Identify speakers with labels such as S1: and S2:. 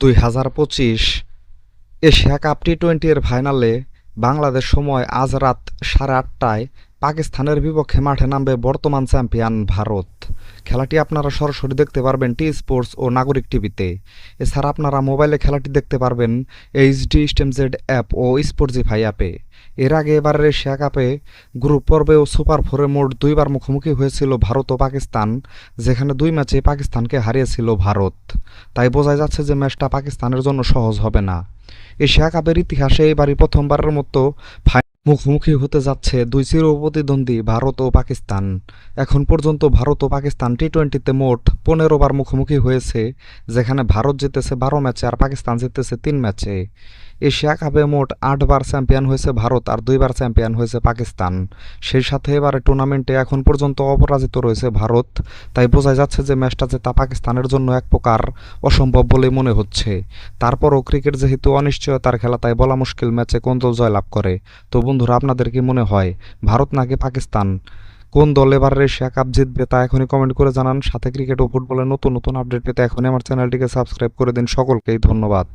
S1: দুই হাজার পঁচিশ এশিয়া কাপ টি টোয়েন্টির ফাইনালে বাংলাদেশ সময় আজ রাত সাড়ে আটটায় পাকিস্তানের বিপক্ষে মাঠে নামবে বর্তমান চ্যাম্পিয়ন ভারত। খেলাটি আপনারা সরাসরি দেখতে পারবেন টি স্পোর্টস ও নাগরিক টিভিতে। এছাড়া আপনারা মোবাইলে খেলাটি দেখতে পারবেন এইচডি স্টেমজেড অ্যাপ ও স্পোর্টজিফাই অ্যাপে। এর আগে এবারের এশিয়া কাপে গ্রুপ পর্বে ও সুপার ফোরে মোট দুইবার মুখোমুখি হয়েছিল ভারত ও পাকিস্তান, যেখানে দুই ম্যাচে পাকিস্তানকে হারিয়েছিল ভারত। তাই বোঝা যাচ্ছে যে ম্যাচটা পাকিস্তানের জন্য সহজ হবে না। এশিয়া কাপের ইতিহাসে এবারই প্রথমবারের মতো মুখোমুখি হতে যাচ্ছে দুই চির প্রতিদ্বন্দ্বী ভারত ও পাকিস্তান। এখন পর্যন্ত ভারত ও পাকিস্তান টি টোয়েন্টিতে মোট পনেরো বার মুখোমুখি হয়েছে, যেখানে ভারত জিতেছে বারো ম্যাচে আর পাকিস্তান জিতেছে তিন ম্যাচে। এশিয়া কাপে মোট আটবার চ্যাম্পিয়ন হয়েছে ভারত আর দুইবার চ্যাম্পিয়ন হয়েছে পাকিস্তান। সেই সাথে এবারে টুর্নামেন্টে এখন পর্যন্ত অপরাজিত রয়েছে ভারত। তাই বোঝা যাচ্ছে যে ম্যাচটা জেতা পাকিস্তানের জন্য এক প্রকার অসম্ভব বলে মনে হচ্ছে। তারপরও ক্রিকেট যেহেতু অনিশ্চয়তার খেলা, তাই বলা মুশকিল ম্যাচে কোন দল জয়লাভ করে? তো বন্ধুরা, আপনাদের কি মনে হয়, ভারত নাকি পাকিস্তান? কোন দল এবারের এশিয়া কাপ জিতবে তা এখনই কমেন্ট করে জানান। সাথে ক্রিকেট ও ফুটবলের নতুন নতুন আপডেট পেতে এখনই আমার চ্যানেলটিকে সাবস্ক্রাইব করে দিন। সকলকেই ধন্যবাদ।